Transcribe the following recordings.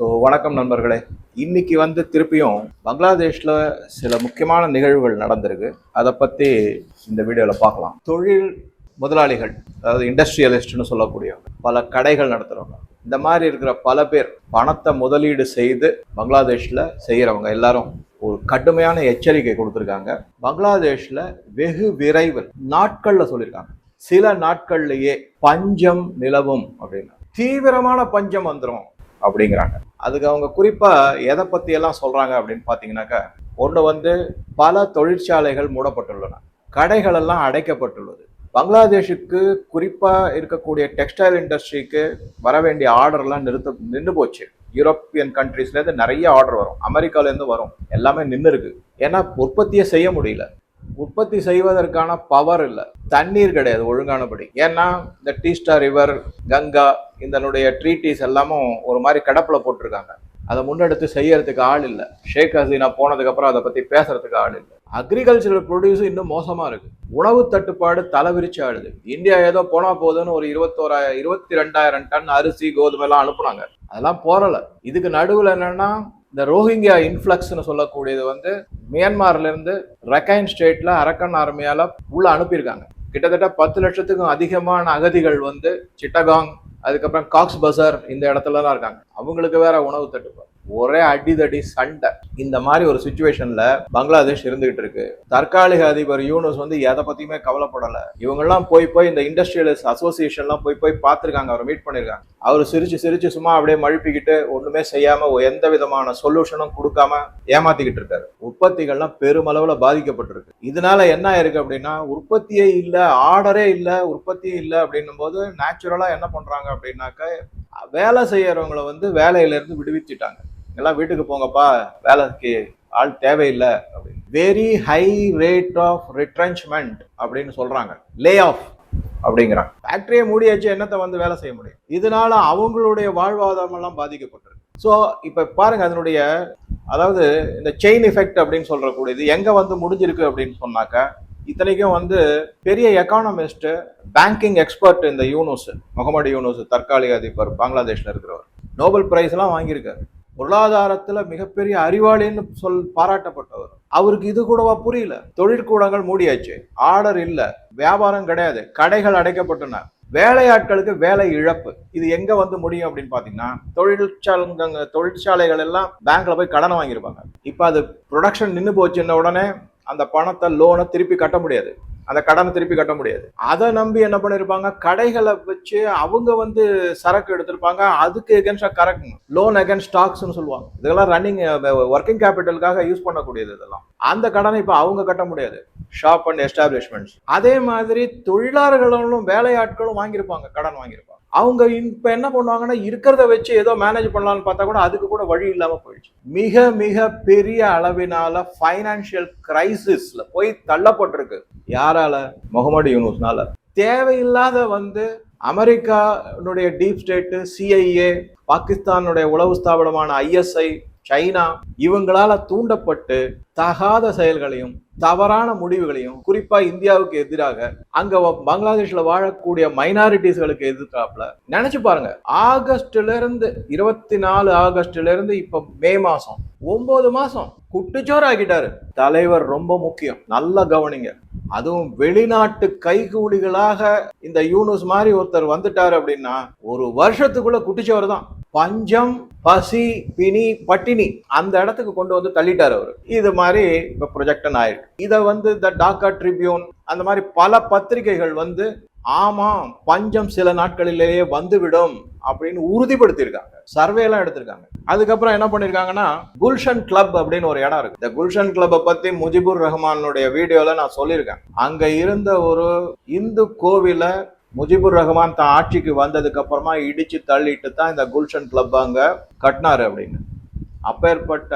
So வணக்கம் நண்பர்களே. இன்னைக்கு வந்து திருப்பியும் பங்களாதேஷில் சில முக்கியமான நிகழ்வுகள் நடந்திருக்கு. அதை பற்றி இந்த வீடியோவில் பார்க்கலாம். தொழில் முதலாளிகள் அதாவது இண்டஸ்ட்ரியலிஸ்ட்னு சொல்லக்கூடியவங்க பல கடைகள் நடத்துகிறவங்க இந்த மாதிரி இருக்கிற பல பேர் பணத்தை முதலீடு செய்து பங்களாதேஷில் செய்கிறவங்க எல்லாரும் ஒரு கடுமையான எச்சரிக்கை கொடுத்துருக்காங்க. பங்களாதேஷில் வெகு விரைவில் நாட்களில் சொல்லியிருக்காங்க. சில நாட்கள்லேயே பஞ்சம் நிலவும் அப்படின்னு. தீவிரமான பஞ்சம் வந்துடும் அப்படிங்கிறாங்க. அதுக்கு அவங்க குறிப்பா எதை பத்தி எல்லாம் சொல்றாங்க அப்படின்னு பார்த்தீங்கன்னாக்கா ஒன்று வந்து பல தொழிற்சாலைகள் மூடப்பட்டுள்ளன. கடைகள் எல்லாம் அடைக்கப்பட்டுள்ளது. பங்களாதேஷுக்கு குறிப்பாக இருக்கக்கூடிய டெக்ஸ்டைல் இண்டஸ்ட்ரிக்கு வர வேண்டிய ஆர்டர்லாம் நிறுத்த நின்று போச்சு. யூரோப்பியன் கண்ட்ரீஸ்லேருந்து நிறைய ஆர்டர் வரும். அமெரிக்காலேருந்து வரும். எல்லாமே நின்று இருக்கு ஏன்னா உற்பத்தியை செய்ய முடியல. உற்பத்தி செய்வதற்கான பவர் இல்லை. தண்ணீர் கிடையாது ஒழுங்கானபடி. ஏன்னா இந்த டீஸ்டா ரிவர் கங்கா இதனுடைய ட்ரீட்டிஸ் எல்லாமும் ஒரு மாதிரி கடப்பில் போட்டிருக்காங்க. அதை முன்னெடுத்து செய்யறதுக்கு ஆள் இல்லை. ஷேக் ஹசீனா போனதுக்கப்புறம் அதை பற்றி பேசுறதுக்கு ஆள் இல்லை. அக்ரிகல்ச்சரல் ப்ரொடியூஸ் இன்னும் மோசமாக இருக்கு. உணவு தட்டுப்பாடு தலைவிரிச்சு ஆடுது இந்தியா ஏதோ போனா போதுன்னு ஒரு இருபத்தோராயிரம் இருபத்தி ரெண்டாயிரம் டன் அரிசி கோதுமை எல்லாம் அனுப்புனாங்க. அதெல்லாம் போறல இதுக்கு நடுவில் என்னன்னா இந்த ரோஹிங்கியா இன்ஃப்ளக்ஸ்னு சொல்லக்கூடியது வந்து மியான்மார்லேருந்து ரக்கைன் ஸ்டேட்டில் அரக்கன் ஆர்மியால் உள்ள அனுப்பியிருக்காங்க. கிட்டத்தட்ட பத்து லட்சத்துக்கும் அதிகமான அகதிகள் வந்து சிட்டகாங் அதுக்கப்புறம் காக்ஸ் பசார் இந்த இடத்துல தான் இருக்காங்க. அவங்களுக்கு வேற உணவு தட்டுப்பாடு. ஒரே அடிதடி சண்டை. இந்த மாதிரி ஒரு சுச்சுவேஷன்ல பங்களாதேஷ் இருந்துகிட்டு இருக்கு. தற்காலிக அதிபர் யூனஸ் வந்து எதை பத்தியுமே கவலைப்படல. இவங்கெல்லாம் போய் போய் இந்த இண்டஸ்ட்ரியலிஸ்ட் அசோசியேஷன்லாம் போய் போய் பார்த்துருக்காங்க. அவரை மீட் பண்ணிருக்காங்க. அவர் சிரிச்சு சிரிச்சு சும்மா அப்படியே மழுப்பிக்கிட்டு ஒண்ணுமே செய்யாம எந்த விதமான சொல்யூஷனும் கொடுக்காம ஏமாத்திக்கிட்டு இருக்காரு. உற்பத்திகள்லாம் பெருமளவுல பாதிக்கப்பட்டிருக்கு. இதனால என்ன ஆயிருக்கு அப்படின்னா உற்பத்தியே இல்லை ஆர்டரே இல்லை உற்பத்தியே இல்லை அப்படின்னும் போது நேச்சுரலா என்ன பண்றாங்க அப்படின்னாக்க வேலை செய்யறவங்களை வந்து வேலையில இருந்து விடுவிச்சுட்டாங்க. எல்லாம் வீட்டுக்கு போங்கப்பா வேலைக்கு ஆள் தேவையில்லை அப்படின்னு. Very high rate of retrenchment அப்படின்னு சொல்றாங்க. லே ஆஃப் அப்படிங்கிறாங்க. ஃபேக்டரியை மூடியாச்சு என்னத்தை வந்து வேலை செய்ய முடியும்? இதனால அவங்களுடைய வாழ்வாதாரம் எல்லாம் பாதிக்கப்பட்டிருக்கு. ஸோ இப்போ பாருங்க அதனுடைய அதாவது இந்த செயின் எஃபெக்ட் அப்படின்னு சொல்றக்கூடியது எங்க வந்து முடிஞ்சிருக்கு அப்படின்னு சொன்னாக்கா இத்தனைக்கும் வந்து பெரிய எக்கானமிஸ்ட் பேங்கிங் எக்ஸ்பர்ட் இந்த யூனூஸ் முகமது யூனூஸ் தற்காலிக அதிபர் பங்களாதேஷ்ல இருக்கிறவர். நோபல் பிரைஸ் எல்லாம் வாங்கியிருக்காரு. பொருளாதாரத்துல மிகப்பெரிய அறிவாளின்னு சொல் பாராட்டப்பட்டவர். அவருக்கு இது கூடவா புரியல. தொழிற்கூடங்கள் மூடியாச்சு. ஆர்டர் இல்ல. வியாபாரம் கிடையாது. கடைகள் அடைக்கப்பட்டன. வேலையாட்களுக்கு வேலை இழப்பு. இது எங்க வந்து முடியும் அப்படின்னு பாத்தீங்கன்னா தொழிற்சாலைங்க தொழிற்சாலைகள் எல்லாம் பேங்க்ல போய் கடனை வாங்கியிருப்பாங்க. இப்ப அது ப்ரொடக்ஷன் நின்று போச்சுன்ன உடனே அந்த பணத்தை லோனை திருப்பி கட்ட முடியாது. அந்த கடனை திருப்பி கட்ட முடியாது. அதை நம்பி என்ன பண்ணிருப்பாங்க? கடைகளை வச்சு அவங்க வந்து சரக்கு எடுத்திருப்பாங்க. அதுக்கு எகென்ஸ்டா கரெக்ட் லோன் அகேன்ஸ்ட் ஸ்டாக்ஸ்னு சொல்லுவாங்க. இதெல்லாம் ரன்னிங் ஒர்க்கிங் கேபிட்டலுக்காக யூஸ் பண்ணக்கூடியது இதெல்லாம். அந்த கடனை இப்போ அவங்க கட்ட முடியாது. ஷாப் அண்ட் எஸ்டாப்ளிஷ்மெண்ட்ஸ் அதே மாதிரி தொழிலாளர்களும் வேலையாட்களும் வாங்கியிருப்பாங்க. கடன் வாங்கியிருப்பாங்க. அவங்க இப்ப என்ன பண்ணுவாங்கன்னா இருக்கிறத வச்சு ஏதோ மேனேஜ் பண்ணலாம்னு பார்த்தா கூட அதுக்கு கூட வழி இல்லாம போயிடுச்சு. மிக மிக பெரிய அளவினால ஃபைனான்சியல் கிரைசிஸ்ல போய் தள்ளப்பட்டிருக்கு. யாரால? முகமது யூனுஸ்னால. தேவையில்லாத வந்து அமெரிக்கானுடைய டீப் ஸ்டேட்டு சிஐஏ பாகிஸ்தானுடைய உளவு ஸ்தாபனமான ஐஎஸ்ஐ சைனா இவங்களால தூண்டப்பட்டு தகாத செயல்களையும் தவறான முடிவுகளையும் குறிப்பா இந்தியாவுக்கு எதிராக அங்க பங்களாதேஷ்ல வாழக்கூடிய மைனாரிட்டிஸ்களுக்கு எதிர்த்தாப்புல. நினைச்சு பாருங்க. ஆகஸ்ட்ல இருந்து இருபத்தி நாலு ஆகஸ்ட்ல இருந்து இப்ப மே மாசம். ஒன்பது மாசம். குட்டுச்சோர் ஆக்கிட்டாரு தலைவர் ரொம்ப முக்கியம். நல்லா கவனிங்க. அதுவும் வெளிநாட்டு கைகூலிகளாக இந்த யூனுஸ் மாதிரி ஒருத்தர் வந்துட்டாரு அப்படின்னா ஒரு வருஷத்துக்குள்ள குட்டிச்சோறு தான். பஞ்சம் பசி பிணி பட்டினி அந்த இடத்துக்கு கொண்டு வந்து தள்ளிட்டார் அவர். இது மாதிரி இப்போ ப்ரொஜெக்டன் ஆயிருக்கு. இதை வந்து த டாக்கா ட்ரிபியூன் அந்த மாதிரி பல பத்திரிகைகள் வந்து ஆமாம் பஞ்சம் சில நாட்களிலேயே வந்துவிடும் அப்படின்னு உறுதிப்படுத்தியிருக்காங்க. சர்வே எல்லாம் எடுத்திருக்காங்க. அதுக்கப்புறம் என்ன பண்ணியிருக்காங்கன்னா குல்ஷன் கிளப் அப்படின்னு ஒரு இடம் இருக்கு. இந்த குல்ஷன் கிளப்பை பத்தி முஜிபுர் ரஹ்மானுடைய வீடியோல நான் சொல்லியிருக்கேன். அங்க இருந்த ஒரு இந்து கோவில முஜிபுர் ரஹ்மான் தான் ஆட்சிக்கு வந்ததுக்கு அப்புறமா இடிச்சு தள்ளிட்டு தான் இந்த குல்ஷன் கிளப் அங்க கட்டினாரு அப்படின்னு. அப்பேற்பட்ட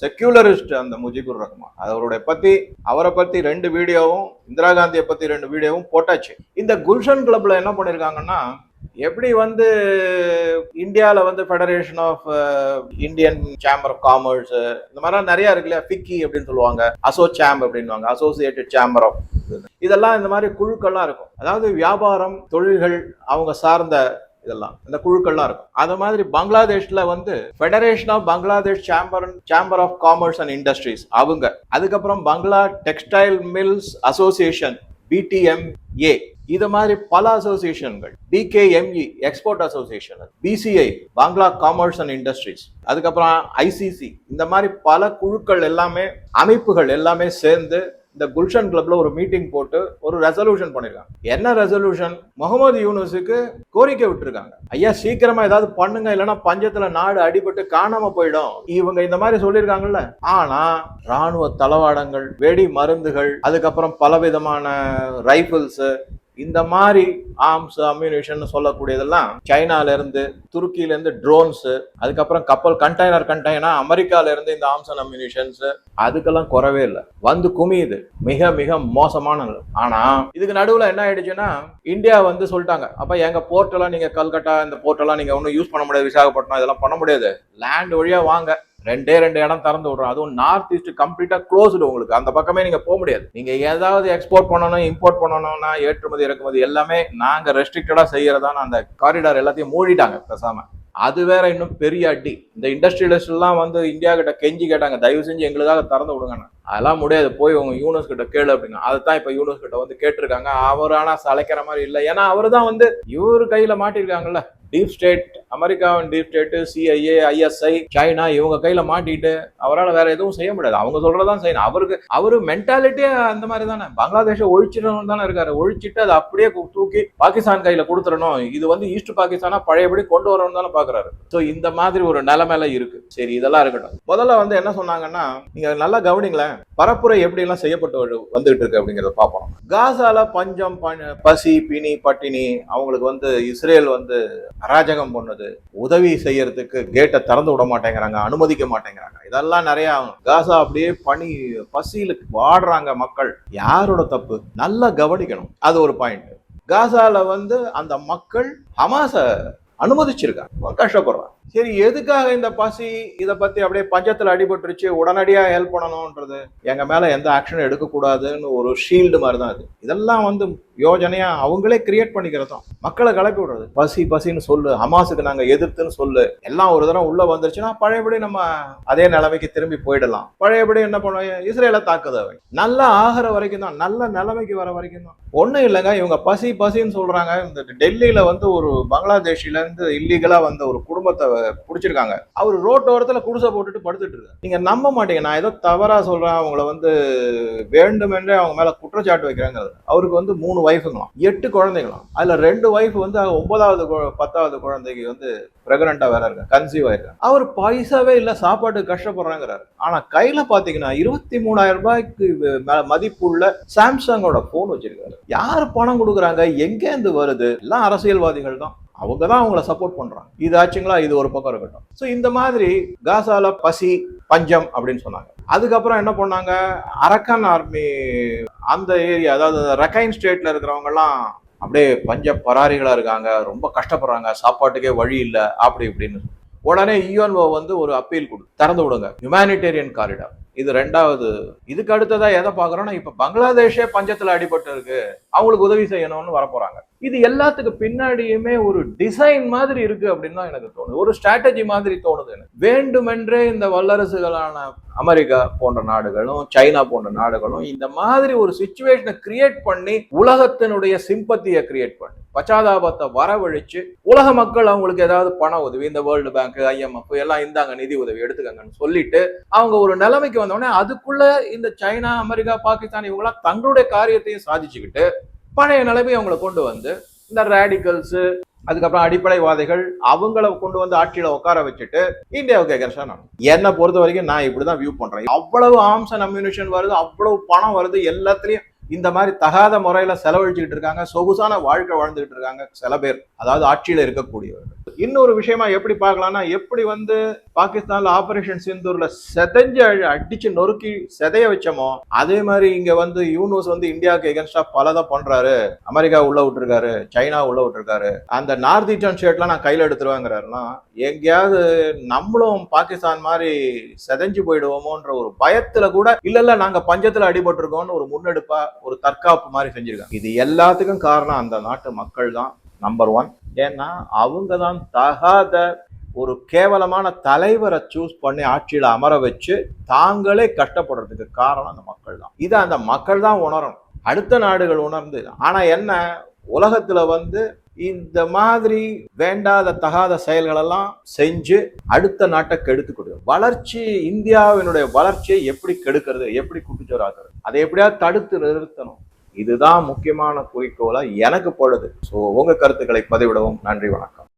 செக்யூலரிஸ்ட் அந்த முஜிபுர் ரஹ்மான். அவருடைய பத்தி அவரை பத்தி ரெண்டு வீடியோவும் இந்திரா காந்தியை பத்தி ரெண்டு வீடியோவும் போட்டாச்சு. இந்த குல்ஷன் கிளப்ல என்ன பண்ணிருக்காங்கன்னா எப்படி வந்து இந்தியாவில் வந்து federation of Indian chamber of commerce இந்த மாதிரிலாம் நிறைய இருக்கு இல்லையா ஃபிக்கி அப்படின்னு சொல்லுவாங்க. அசோ சேம் அப்படின்வாங்க அசோசியேட்டட் சேம்பர் ஆஃப் இதெல்லாம் இந்த மாதிரி குழுக்கள்லாம் இருக்கும். அதாவது வியாபாரம் தொழில்கள் அவங்க சார்ந்த இதெல்லாம். இந்த குழுக்கள்லாம் இருக்கும். அந்த மாதிரி பங்களாதேஷ்ல வந்து federation of Bangladesh chamber chamber of commerce and industries அவங்க. அதுக்கப்புறம் பங்களா டெக்ஸ்டைல் மில்ஸ் அசோசியேஷன் பிடிஎம்ஏ இது மாதிரி பல அசோசியேஷன்கள் BKME export association BCI Bangla commerce and industries அதுக்கப்புறம் ஐசிசி இந்த மாதிரி பல குழுக்கள் எல்லாமே அமைப்புகள் எல்லாமே சேர்ந்து இந்த குல்ஷன் கிளப்ல ஒரு மீட்டிங் போட்டு ஒரு ரெசல்யூஷன் பண்ணிருக்காங்க. என்ன ரெசல்யூஷன் முகமது யூனுஸுக்கு கோரிக்கை விட்டுருக்காங்க. ஐயா சீக்கிரமா ஏதாவது பண்ணுங்க இல்லைன்னா பஞ்சத்துல நாடு அடிபட்டு காணாம போயிடும். இவங்க இந்த மாதிரி சொல்லியிருக்காங்கல்ல. ஆனா ராணுவ தளவாடங்கள் வெடி மருந்துகள் அதுக்கப்புறம் பலவிதமான ரைபிள்ஸ் இந்த மாதிரி ஆர்ம்ஸ் அம்யூனிஷன் சொல்லக்கூடியதெல்லாம் சைனால இருந்து துருக்கியில இருந்து ட்ரோன்ஸ் அதுக்கப்புறம் கப்பல் கண்டெய்னர் கண்டெய்னர் அமெரிக்கால இருந்து இந்த ஆர்ம்ஸ் அண்ட் அம்யூனிஷன்ஸ் அதுக்கெல்லாம் குறவே இல்லை. வந்து குமியுது. மிக மிக மோசமானது ஆனா இதுக்கு நடுவில் என்ன ஆயிடுச்சுன்னா இந்தியா வந்து சொல்லிட்டாங்க அப்ப எங்க போர்ட்டெல்லாம் நீங்கள் நீங்க கல்கட்டா இந்த போர்ட்டெல்லாம் நீங்கள் நீங்க ஒன்றும் யூஸ் பண்ண முடியாது விசாகப்பட்டினம் இதெல்லாம் பண்ண முடியாது. லேண்ட் வழியா வாங்க. ரெண்டே ரெண்டு இடம் திறந்து விடுறோம். அதுவும் நார்த் ஈஸ்ட் கம்ப்ளீட்டா க்ளோஸ்டு உங்களுக்கு. அந்த பக்கமே நீங்க போக முடியாது. நீங்க ஏதாவது எக்ஸ்போர்ட் பண்ணணும் இம்போர்ட் பண்ணணும்னா ஏற்றுமதி இறக்குமதி எல்லாமே நாங்க ரெஸ்ட்ரிக்டடா செய்யறதான அந்த காரிடார் எல்லாத்தையும் மூடிட்டாங்க பேசாம. அது வேற இன்னும் பெரிய அடி. இந்த இண்டஸ்ட்ரியலிஸ்ட் எல்லாம் வந்து இந்தியா கிட்ட கெஞ்சி கேட்டாங்க. தயவு செஞ்சு எங்களுக்காக திறந்து விடுங்கன்னு. அதெல்லாம் முடியாது. போய் உங்க யூனஸ் கிட்ட கேளு அப்படின்னா. அதுதான் இப்ப யூனிவர்ஸ் கிட்ட வந்து கேட்டிருக்காங்க. அவர் ஆனா சளைக்கிற மாதிரி இல்லை. ஏன்னா அவர் தான் வந்து இவரு கையில மாட்டிருக்காங்கல்ல. டீப் ஸ்டேட் அமெரிக்காவின் deep state CIA ISI China இவங்க கையில மாட்டிட்டு அவரால் வேற எதுவும் செய்ய முடியாது. அவங்க சொல்றதான் செய்யணும். அவருக்கு அவரு மென்டாலிட்டியே அந்த மாதிரி தானே. பங்களாதேஷை ஒழிச்சிடணும் தானே இருக்காரு. ஒழிச்சிட்டு அதை அப்படியே தூக்கி பாகிஸ்தான் கையில கொடுத்துடணும். இது வந்து ஈஸ்ட் பாகிஸ்தானா பழையபடி கொண்டு வரணும் தானே பாக்குறாரு. ஸோ இந்த மாதிரி ஒரு நிலைமையில இருக்கு. சரி இதெல்லாம் இருக்கட்டும். முதல்ல வந்து என்ன சொன்னாங்கன்னா நீங்க நல்லா கவனிங்களேன். பரப்புரை எப்படி எல்லாம் செய்யப்பட்டு வந்துகிட்டு இருக்கு அப்படிங்கறத பார்ப்போம். காசால பஞ்சம் பசி பிணி பட்டினி அவங்களுக்கு வந்து இஸ்ரேல் வந்து அராஜகம் பண்ணுது உதவி செய்யறதுக்கு கேட்டை திறந்து விட மாட்டேங்கிறாங்க அனுமதிக்க மாட்டேங்கிறாங்க. இதெல்லாம் நிறைய ஆகும். காசா அப்படியே பனி பசியில் வாடுறாங்க மக்கள். யாரோட தப்பு? நல்லா கவனிக்கணும். அது ஒரு பாயிண்ட் காசால வந்து அந்த மக்கள் ஹமாஸ அனுமதிச்சிருக்காங்க. கஷ்டப்படுறாங்க. சரி எதுக்காக இந்த பசி இதை பத்தி அப்படியே பஞ்சத்துல அடிபட்டுருச்சு உடனடியா ஹெல்ப் பண்ணணும்ன்றது? எங்க மேல எந்த ஆக்ஷனும் எடுக்கக்கூடாதுன்னு ஒரு ஷீல்டு மாதிரி தான் இது இதெல்லாம் வந்து யோஜனையா அவங்களே கிரியேட் பண்ணிக்கிறதும். மக்களை கலப்பி விடுறது. பசி பசின்னு சொல்லு. ஹமாஸுக்கு நாங்க எதிர்த்துன்னு சொல்லு. எல்லாம் ஒரு தடவை உள்ள வந்துருச்சுன்னா பழையபடி நம்ம அதே நிலைமைக்கு திரும்பி போயிடலாம். பழையபடி என்ன பண்ணுவோம் இஸ்ரேலை தாக்குது அவன் நல்லா ஆகிற வரைக்கும் தான் நல்ல நிலைமைக்கு வர வரைக்கும் தான். ஒண்ணும் இல்லைங்க இவங்க பசி பசின்னு சொல்றாங்க. இந்த டெல்லியில வந்து ஒரு பங்களாதேஷில இருந்து இல்லீகலா வந்த ஒரு குடும்பத்தை பிடிச்சிருக்காங்க. அவர் ரோட்டோரத்தில் குடிசை போட்டுட்டு படுத்துட்டு இருக்காரு. நீங்க நம்ப மாட்டீங்க. நான் ஏதோ தவறா சொல்றேன். அவங்கள வந்து வேண்டுமென்றே அவங்க மேல குற்றச்சாட்டு வைக்கிறாங்க அவருக்கு வந்து மூணு ஒய்ஃபுங்களாம் எட்டு குழந்தைங்களாம். அதுல ரெண்டு ஒய்ஃப் வந்து ஒன்பதாவது கு- பத்தாவது குழந்தைக்கு வந்து பிரெக்னண்டா வேற இருக்காங்க. கன்சீவ் ஆயிருக்காங்க. அவர் பைசாவே இல்ல. சாப்பாடு கஷ்டப்படுறாங்கிறாரு. ஆனா கையில பாத்தீங்கன்னா இருபத்தி மூணாயிரம் ரூபாய்க்கு மதிப்புள்ள சாம்சங்கோட போன் வச்சிருக்காரு. யார் பணம் கொடுக்குறாங்க? எங்க இருந்து வருது? எல்லாம் அரசியல்வாதிகள் தான் அவங்க தான் அவங்கள சப்போர்ட் பண்றாங்க. இது ஆச்சுங்களா? இது ஒரு பக்கம் இருக்கட்டும். ஸோ இந்த மாதிரி காசால பசி பஞ்சம் அப்படின்னு சொன்னாங்க. அதுக்கப்புறம் என்ன பண்ணாங்க? அரக்கன் ஆர்மி அந்த ஏரியா அதாவது ரக்கைன் ஸ்டேட்ல இருக்கிறவங்கலாம் அப்படியே பஞ்ச பராரிகளாக இருக்காங்க. ரொம்ப கஷ்டப்படுறாங்க. சாப்பாட்டுக்கே வழி இல்லை. அப்படி இப்படின்னு. உடனே e யூஎன்ஓ வந்து ஒரு அப்பீல் கொடு திறந்து விடுங்க. ஹியூமானிட்டேரியன் காரிடார் இது ரெண்டாவது. இதுக்கு அடுத்ததா எதை பாக்குறோம்னா இப்ப பங்களாதேஷே பஞ்சத்துல அடிபட்டு இருக்கு அவங்களுக்கு உதவி செய்யணும்னு வர போறாங்க இது எல்லாத்துக்கு பின்னாடியுமே ஒரு டிசைன் மாதிரி இருக்கு அப்படின்னு தான் எனக்கு தோணுது. ஒரு ஸ்ட்ராட்டஜி மாதிரி தோணுது எனக்கு. வேண்டுமென்றே இந்த வல்லரசுகளான அமெரிக்கா போன்ற நாடுகளும் சைனா போன்ற நாடுகளும் இந்த மாதிரி ஒரு சுச்சுவேஷனை கிரியேட் பண்ணி உலகத்தினுடைய சிம்பத்தியை கிரியேட் பண்ணி. பச்சாதாபத்தை வரவழைச்சு உலக மக்கள் அவங்களுக்கு ஏதாவது பண உதவி இந்த வேர்ல்டு பேங்க் ஐஎம்எஃப் எல்லாம் இந்தாங்க நிதி உதவி எடுத்துக்கங்கன்னு சொல்லிட்டு அவங்க ஒரு நிலைமைக்கு வந்தோடனே அதுக்குள்ள இந்த சைனா அமெரிக்கா பாகிஸ்தான் இவங்களாம் தங்களுடைய காரியத்தையும் சாதிச்சுக்கிட்டு பழைய நிலைமையை அவங்களை கொண்டு வந்து இந்த ரேடிக்கல்ஸ் அதுக்கப்புறம் அடிப்படைவாதிகள் அவங்கள கொண்டு வந்து ஆட்சியில உட்கார வச்சுட்டு இந்தியாவுக்கு எகர்ஷா நான் என்னை பொறுத்த வரைக்கும் நான் இப்படிதான் வியூ பண்றேன். அவ்வளவு ஆம்சன் அம்யூனிஷன் வருது அவ்வளவு பணம் வருது எல்லாத்துலயும் இந்த மாதிரி தகாத முறையில செலவழிச்சுக்கிட்டு இருக்காங்க சொகுசான வாழ்க்கை வாழ்ந்துகிட்டு இருக்காங்க சில பேர். அதாவது ஆட்சியில இருக்கக்கூடியவர்கள். இன்னொரு விஷயமா எப்படி பார்க்கலாம்னா எப்படி வந்து பாகிஸ்தான்ல ஆபரேஷன் சிந்தூர்ல செதஞ்சு அடிச்சு நொறுக்கி செதைய வச்சோமோ அதே மாதிரி இங்க வந்து யூனோஸ் வந்து இந்தியாவுக்கு எகன்ஸ்டா பலதான் பண்றாரு. அமெரிக்கா உள்ள விட்டுருக்காரு சைனா உள்ள விட்டுருக்காரு. அந்த நார்த் ஈஸ்டர்ன் ஸ்டேட்லாம் நான் கையில எடுத்துருவாங்கிறாருன்னா எங்கேயாவது நம்மளும் பாகிஸ்தான் மாதிரி செதஞ்சு போயிடுவோமோன்ற ஒரு பயத்துல கூட இல்ல இல்ல நாங்க பஞ்சத்துல அடிபட்டிருக்கோம்னு ஒரு முன்னெடுப்பா ஒரு தற்காப்பு மாதிரி செஞ்சிருக்காங்க. இது எல்லாத்துக்கும் காரணம் அந்த நாட்டு மக்கள் தான் நம்பர் ஒன் ஏன்னா அவங்க தான் தகாத ஒரு கேவலமான தலைவரை சூஸ் பண்ணி ஆட்சியில் அமர வச்சு தாங்களே கஷ்டப்படுறதுக்கு காரணம் அந்த மக்கள் தான் இதை அந்த மக்கள் தான் உணரணும். அடுத்த நாடுகள் உணர்ந்து. ஆனால் என்ன உலகத்தில் வந்து இந்த மாதிரி வேண்டாத தகாத செயல்களெல்லாம் செஞ்சு அடுத்த நாட்டை கெடுத்து கொடுக்கும் வளர்ச்சி இந்தியாவினுடைய வளர்ச்சியை எப்படி கெடுக்கிறது எப்படி குட்டிச்சோராக்குறது அதை எப்படியாவது தடுத்து நிறுத்தணும். இதுதான் முக்கியமான குறிக்கோளாக எனக்கு பொழுது ஸோ உங்கள் கருத்துக்களை பதிவிடவும். நன்றி வணக்கம்.